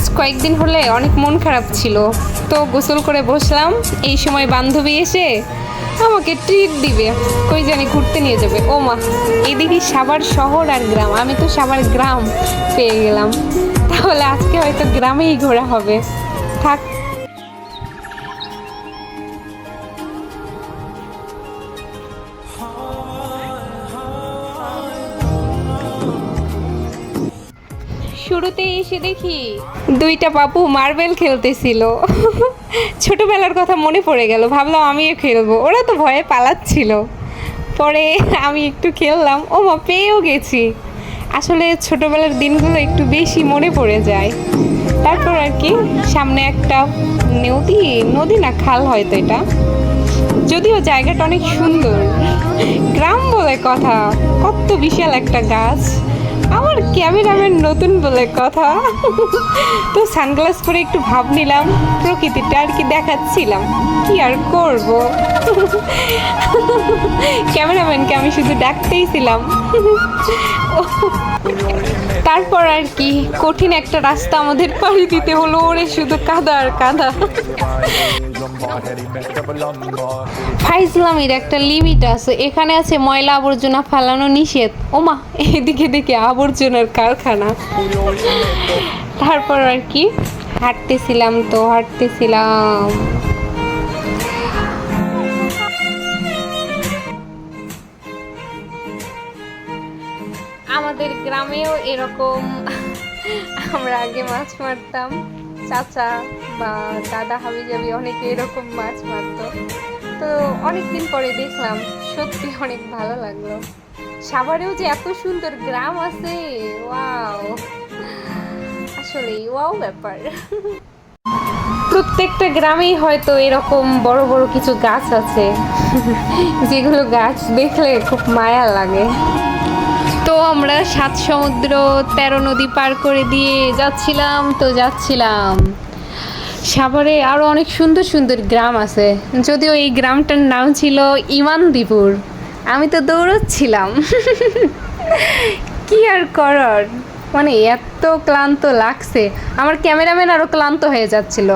আজ কয়েকদিন হলে অনেক মন খারাপ ছিল। তো গোসল করে বসলাম। এই সময় বান্ধবী এসে আমাকে ট্রিট দিবে। কই জানি ঘুরতে নিয়ে যাবে। ও মা, এদিকে সাবার শহর আর গ্রাম। আমি তো সাবার গ্রাম পেয়ে গেলাম। তাহলে আজকে হয়তো গ্রামেই ঘোরা হবে। থাক। শুরুতে এসে দেখি দুইটা পাপু মার্বেল খেলতেছিল। ছোটবেলার কথা মনে পড়ে গেল, ভাবলাম আমিও খেলব। ওরা তো ভয়ে পালাচ্ছিল। পরে আমি একটু খেললাম ও মা পেয়েও গেছি। আসলে ছোটবেলার দিনগুলো একটু বেশি মনে পড়ে যায়। তারপর আর কি, সামনে একটা নদী নদী না, খাল হয়তো এটা। যদিও জায়গাটা অনেক সুন্দর। গ্রাম বলে কথা, কত বিশাল একটা গাছ। আমার ক্যামেরাম্যান নতুন বলে কথা। তো সানগ্লাস পরে একটু ভাব নিলাম, প্রকৃতিটা আর কি দেখাচ্ছিলাম। কি আর করব? ক্যামেরাম্যানকে আমি শুধু ডাকতেই ছিলাম। তারপর আর কি, কঠিন একটা রাস্তা আমাদের পাড়ি দিতে হলো, ওরে শুধু কাদা আর কাদা। ফাইজলামের একটা লিমিট আছে, এখানে আছে ময়লা আবর্জনা ফেলানো নিষেধ। ওমা, এদিকে দেখে আবর্জনার কারখানা। তারপর আর কি? হাঁটতেছিলাম তো, হাঁটতেছিলাম। আমাদের গ্রামেও এরকম। আমরা আগে মাছ মারতাম। চাচা বা দাদা হাবি যাবি অনেকে এরকম মাছ মারতো। তো অনেক দিন পরে দেখলাম, সত্যি অনেক ভালো লাগল। সাভারেও যে এত সুন্দর গ্রাম আছে, ওয়াও। আসলে ওয়াও ব্যাপার। প্রত্যেকটা গ্রামেই হয়তো এরকম বড় বড় কিছু গাছ আছে, যেগুলো গাছ দেখলে খুব মায়া লাগে। তো আমরা সাত সমুদ্র তেরো নদী পার করে দিয়ে যাচ্ছিলাম, তো যাচ্ছিলাম। সাভারে আরও অনেক সুন্দর সুন্দর গ্রাম আছে, যদিও এই গ্রামটার নাম ছিল ইমানদিপুর। আমি তো দৌড়চ্ছিলাম। কি আর করার? মানে এত ক্লান্ত লাগছে। আমার ক্যামেরাম্যান আরও ক্লান্ত হয়ে যাচ্ছিল।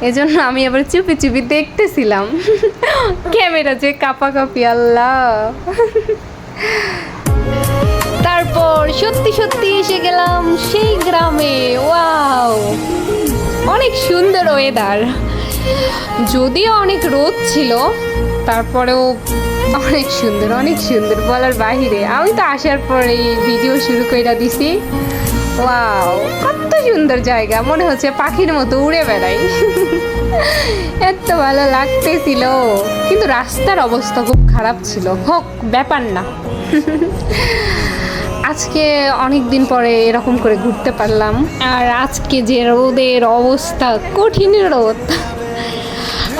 এজন্য আমি আবার চুপি চুপি দেখতেছিলাম। ক্যামেরা যে কাপাকাপি, আল্লাহ। তারপর সত্যি সত্যি এসে গেলাম সেই গ্রামে। ওয়াও! অনেক সুন্দর ওয়েদার যদিও অনেক রোদ ছিল তারপরেও অনেক সুন্দর অনেক সুন্দর বলার বাহিরে। আমি তো আসার পরে ভিডিও শুরু করে দিছি। ওয়াও, কত সুন্দর জায়গা। মনে হচ্ছে পাখির মতো উড়ে বেড়াই। এত ভালো লাগতেছিল। কিন্তু রাস্তার অবস্থা খুব খারাপ ছিল। হোক, ব্যাপার না। আজকে অনেক দিন পরে এরকম করে ঘুরতে পারলাম। আর আজকে যে রোদের অবস্থা, কঠিন রোদ।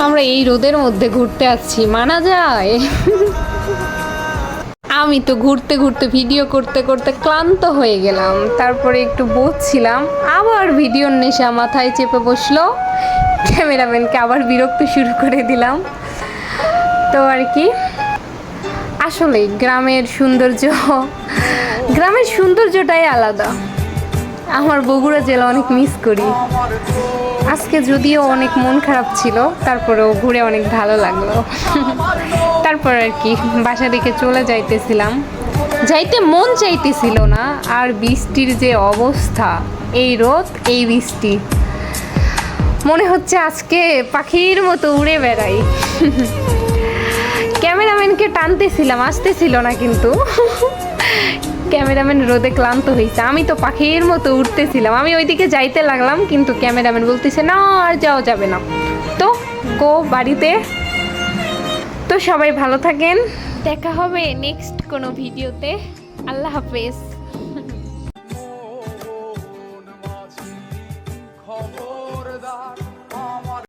আমরা এই রোদের মধ্যে ঘুরতে আসছি, মানা যায়। আমি তো ঘুরতে ঘুরতে ভিডিও করতে করতে ক্লান্ত হয়ে গেলাম। তারপরে একটু বসছিলাম, আবার ভিডিওর নেশা মাথায় চেপে বসল। ক্যামেরাম্যানকে আবার বিরক্ত শুরু করে দিলাম। তো আর কি আসলে গ্রামের সৌন্দর্য, গ্রামের সৌন্দর্যটাই আলাদা। আমার বগুড়া জেলা অনেক মিস করি। আজকে যদিও অনেক মন খারাপ ছিল, তারপরেও ঘুরে অনেক ভালো লাগল। তারপর আর কি, বাসা দিকে চলে যাইতেছিলাম। যাইতে মন চাইতেছিল না, আর বৃষ্টির যে অবস্থা, এই রোদ, এই বৃষ্টি। মনে হচ্ছে আজকে পাখির মতো উড়ে বেড়াই। ক্যামেরাম্যানকে টানতেছিলাম, আসতেছিল না কিন্তু। ক্যামেরাম্যান রোদে ক্লান্ত হয়েছে আমি তো পাখির মতো উঠতেছিলাম। আমি ওইদিকে যাইতে লাগলাম, কিন্তু ক্যামেরাম্যান বলতেছে, না, আর যাওয়া যাবে না। তো গো বাড়িতে। তো সবাই ভালো থাকেন। দেখা হবে নেক্সট কোনো ভিডিওতে। আল্লাহ হাফেজ।